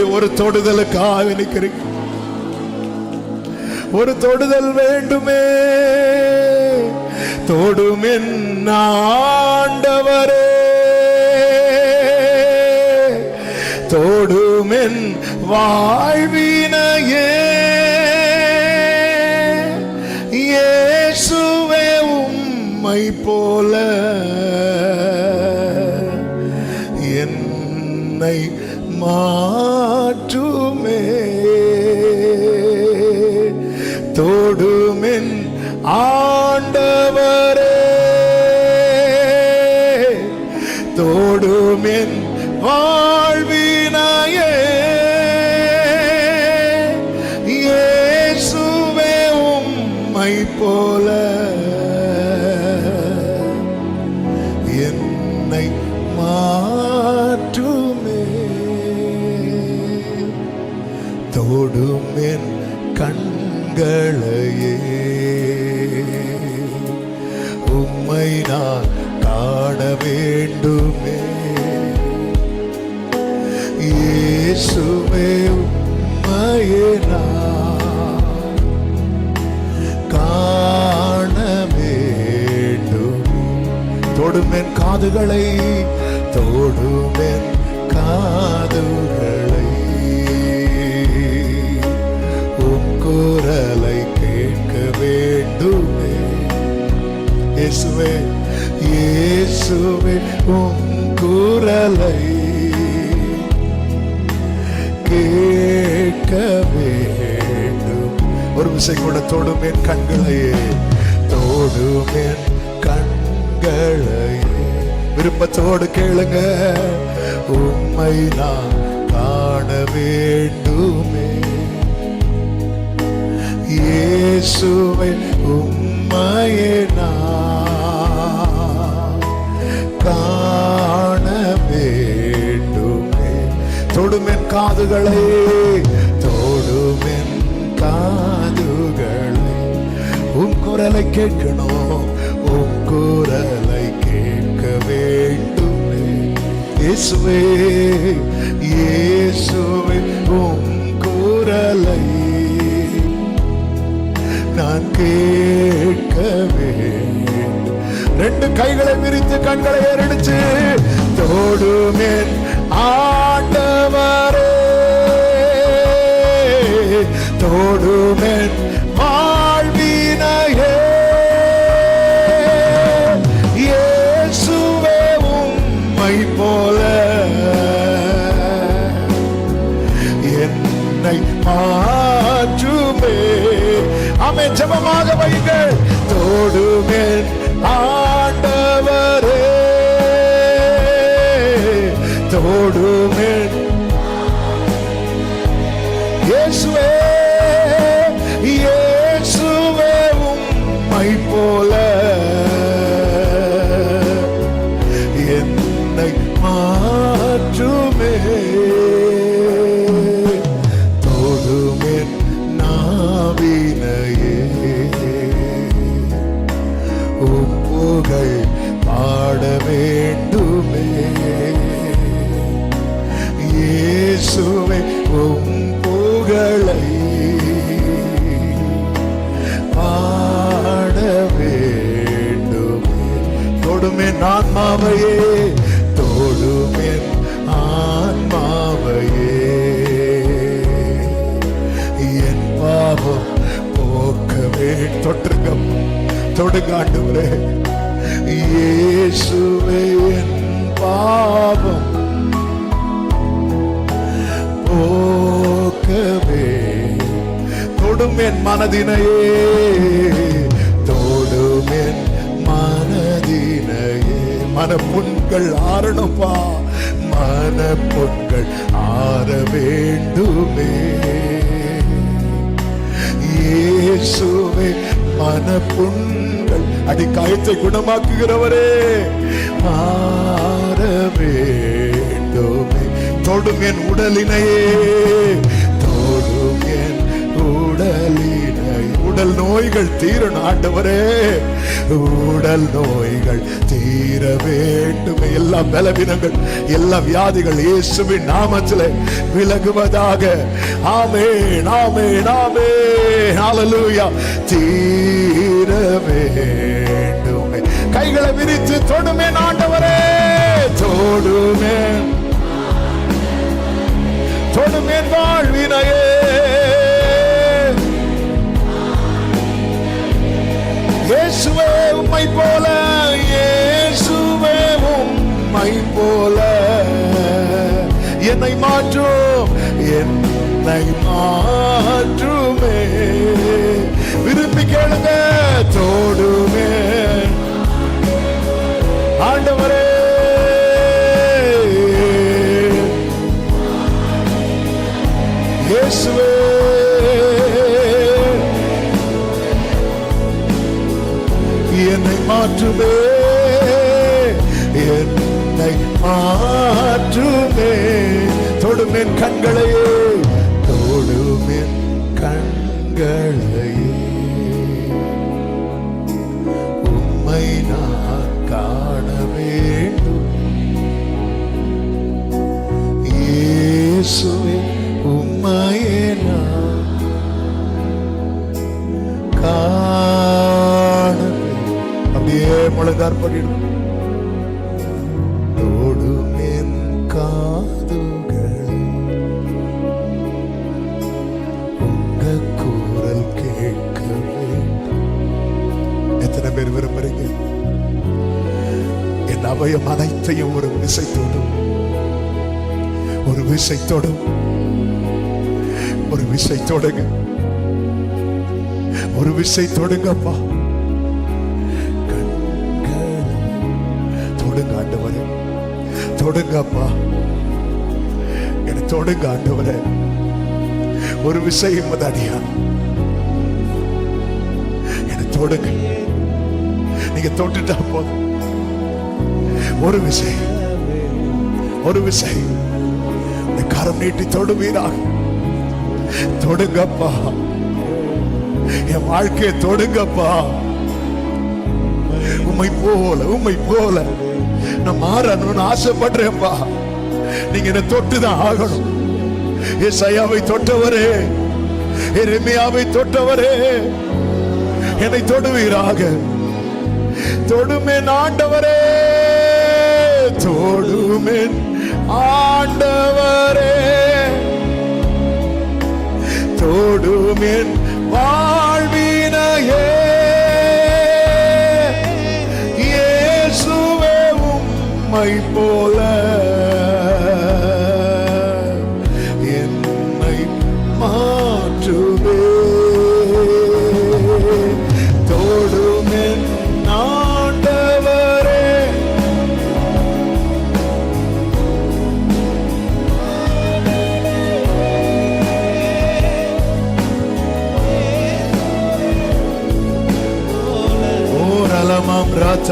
ஒரு தொடுதலுக்காக நிற்கிறீங்க ஒரு தொடுதல் வேண்டுமே. தொடுமென் ஆண்டவரே. தொடுமென் வாழ்வினையே இயேசுவே உம்மை போல. என்னை மா காதுகளை தொடுமென் காதுகளை. உம் குரலை கேட்க வேண்டுமே. இயேசுவே இயேசுவே உம் குரலை கேட்க வேண்டும். ஒரு விசை கூட தொடுமேன் கண்களையே. தொடுமேன் கண்களை விருப்பத்தோடு கேளுங்க. உம்மை நான் காண வேண்டுமே. இயேசுவை உம்மையே நான் காண வேண்டுமே. தொடுமென் காதுகளை தொடுமென் காதுகளை. உம் குரலை கேட்கணும். இயேசுவே இயேசுவே உம் குரலை நான் கேட்கவே. ரெண்டு கைகளை விரித்து கண்களை ஏறடிச்சு தோடுமே ஆண்டவரே என்னை மாற்றுமே. அமை ஜபமாக வைங்கள் தோடுமே ஆண்டவரே. தோடுமே இயேசுவே. தொடுமென் ஆன்மாவையே தொடுமென் ஆன்மாவையே. என் பாவம் போக்கவே தொற்றுங்க தொடுங்க இயேசுவே என் பாவம் போக்கவே தொடும் என் மனதினையே தொடும் என் மனதினையே மனப்புண்கள் ஆறணுப்பா மனப்புண்கள் ஆற வேண்டுமே. இயேசுவே மனப்புண்கள். அடி காயத்தை குணமாக்குகிறவரே ஆற வேண்டுமே. தொடும் என் உடலினையே தொடும் என் உடலினை உடல் நோய்கள் தீரணும் ஆண்டவரே உடல் நோய்கள் தீர வேண்டும். எல்லா பலவீனங்கள் எல்லா வியாதிகள் இயேசுவின் நாமத்தில் விலகுவதாக. ஆமே நாமே நாமே ஹalleluya தீர வேண்டும். கைகளை விரித்து தொடுமே ஆண்டவரே தொடுமே. தொடுமே வாழ்வினையே. உம்மை போல இயேசுவே உம்மை போல. என்னை மாற்றும் என்னை மாற்றுமே. கண்களையே பயம் அனைத்தையும் ஒரு விசை தொடும் ஒரு விசை தொடும் ஒரு விசை தொடுங்க ஒரு விசை தொடுங்கப்பா தொடுங்க ஆண்டவரே. தொடுங்கப்பா என்னை தொடுங்க ஆண்டவரே. ஒரு விசை மதாடியா என்னை தொடுங்க. நீங்க தொட்டுட்டா போதும். ஒரு விசை ஒரு விசை. கரம் நீட்டி தொடுவீராக. தொடுங்கப்பா. என் வாழ்க்கையை தொடுங்கப்பா. உம்மை போல உண்மை போல. நான் மாறணும்னு ஆசைப்படுறேன்ப்பா. நீங்க என்ன தொட்டுதான் ஆகணும். ஏசாயாவை தொட்டவரே எரேமியாவை தொட்டவரே. என்னை தொடுவீராக. தொடுமே நாண்டவரே தொடுமேன் ஆண்டவரே. தொடுமேன் வா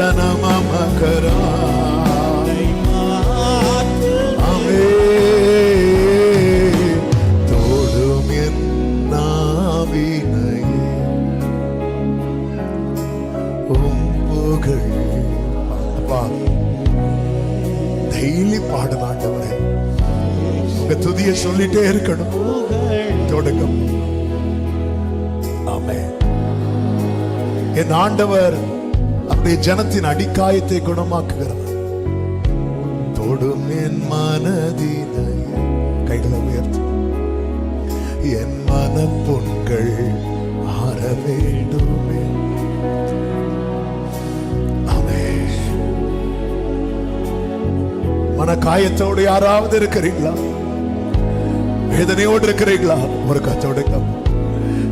ஓரலமம் அமே தோடும் என் நாவினை உம் அப்பா டெய்லி பாடணும் உங்க துதியை சொல்லிட்டே இருக்கணும் தொடுங்க ஆமே என் ஆண்டவர் அப்படியே ஜனத்தின் அடிக்காயத்தை குணமாக்குகிறவர். தொடும் என் மனதினை கைகளை உயர்த்து. என் மனப்புண்கள் ஆற வேண்டுமே மன காயத்தோடு யாராவது இருக்கிறீங்களா வேதனையோடு இருக்கிறீங்களா ஒரு கத்தோடு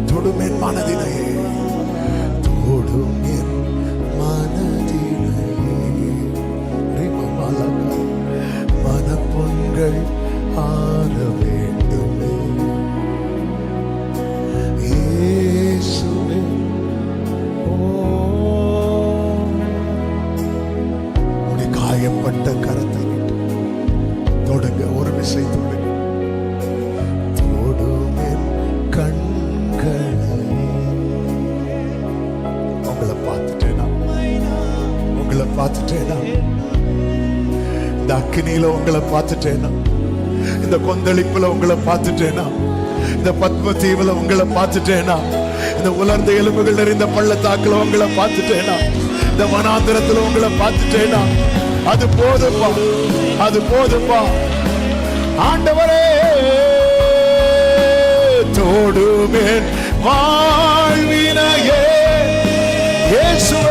தொடும் என் மனதினையே. தொடும் ஆரவே இந்த அக்கினியில உங்களை பார்த்துட்டேனா? இந்த கொந்தளிப்புல உங்களை பார்த்துட்டேனா? இந்த பத்ம தீவுல உங்களை பார்த்துட்டேனா? இந்த உலர்ந்த எலும்புகள் நிறைந்த பள்ளத்தாக்குல உங்களை பார்த்துட்டேனா? இந்த வனாந்திரத்துல உங்களை பார்த்துட்டேனா? அது போதுப்பா அது போதுப்பா. ஆண்டவரே தோடுமேன் வாழ்வினையே. இயேசுவே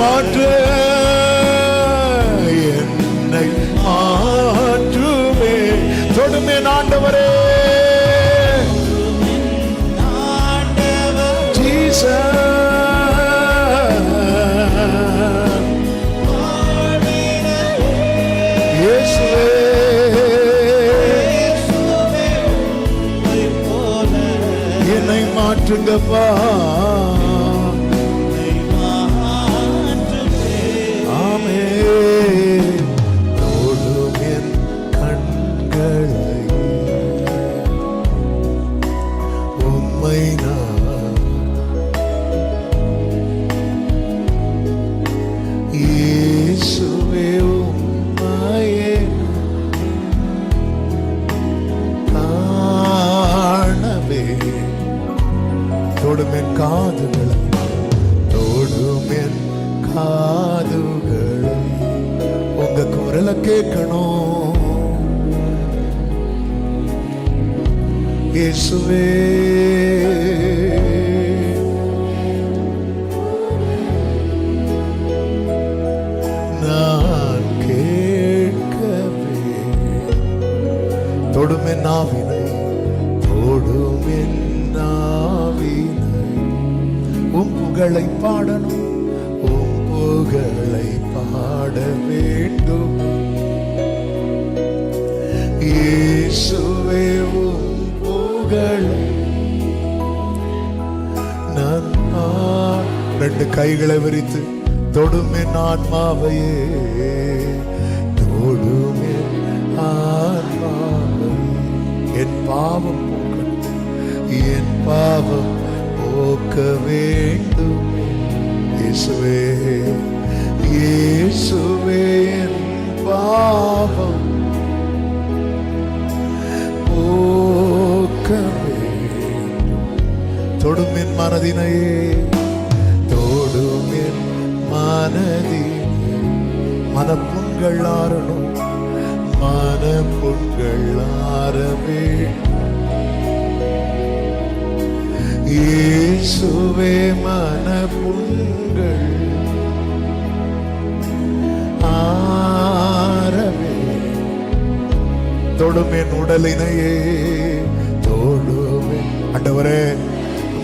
மாற்று என்னை மாற்றுமே தொடுமே ஆண்டவரே Jesus. என்னை மாற்றுங்கப்பா. புகழை ரெண்டு கைகளை விரித்து தொடுமே ஆன்மாவையே தொடுமே ஆன்மாவை என் பாவம் என் பாவம் போக்க வேண்டும். இயேசுவே இயேசுவே என் பாவம் தொடுமின் மனதினையே தொடுமின் மனதினை மனப்புண்கள் ஆறணும் மனப்புண்கள் ஆறவே இயேசுவே மனப்புண்கள் ஆறவே தொடுமேன் உடலினையே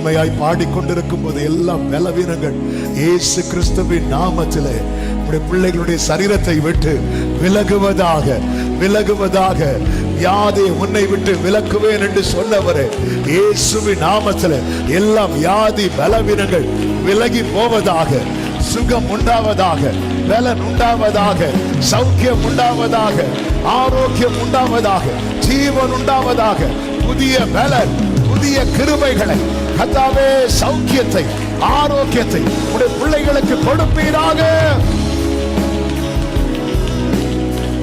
உண்மையாய் பாடிக்கொண்டிருக்கும் போது எல்லாம் பலவீனங்கள். இயேசு கிறிஸ்துவின் நாமத்திலே பிள்ளைகளுடைய சரீரத்தை விட்டு விலகுவதாக விலகுவதாக வியாதியை உன்னை விட்டு விலக்குவேன் என்று சொன்னவரே இயேசுவின் நாமத்தில் எல்லாம் வியாதி பலவீனங்கள் விலகி போவதாக சுகம் உண்டாவதாக பலன் உண்டாவதாக சௌக்கியம் உண்டாவதாக ஆரோக்கியம் உண்டாவதாக ஜீவன் உண்டாவதாக புதிய பலன் புதிய கிருபைகளை கத்தாவே சௌக்கியத்தை ஆரோக்கியத்தை உடைய பிள்ளைகளுக்கு கொடுப்பீராக.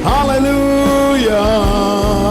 Hallelujah.